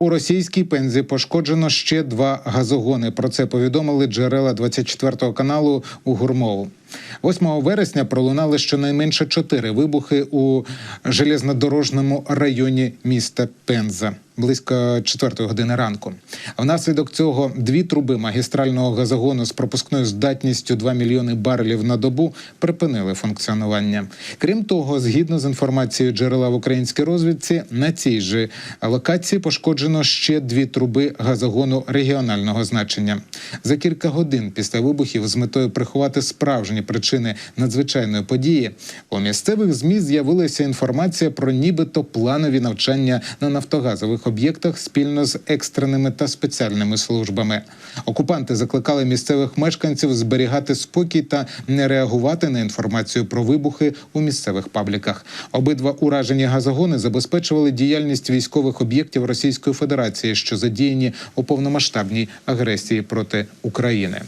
У російській пензі пошкоджено ще два газогони. Про це повідомили джерела 24 каналу у Гурмову. 8 вересня пролунали щонайменше чотири вибухи у железнодорожному районі міста Пенза близько 4 години ранку. Внаслідок цього дві труби магістрального газогону з пропускною здатністю 2 мільйони барелів на добу припинили функціонування. Крім того, згідно з інформацією джерела в українській розвідці, на цій же локації пошкоджено ще дві труби газогону регіонального значення. За кілька годин після вибухів з метою приховати справжні причини надзвичайної події у місцевих змі з'явилася інформація про нібито планові навчання на нафтогазових об'єктах спільно з екстреними та спеціальними службами. Окупанти закликали місцевих мешканців зберігати спокій та не реагувати на інформацію про вибухи у місцевих пабліках. Обидва уражені газогони забезпечували діяльність військових об'єктів Російської Федерації, що задіяні у повномасштабній агресії проти України.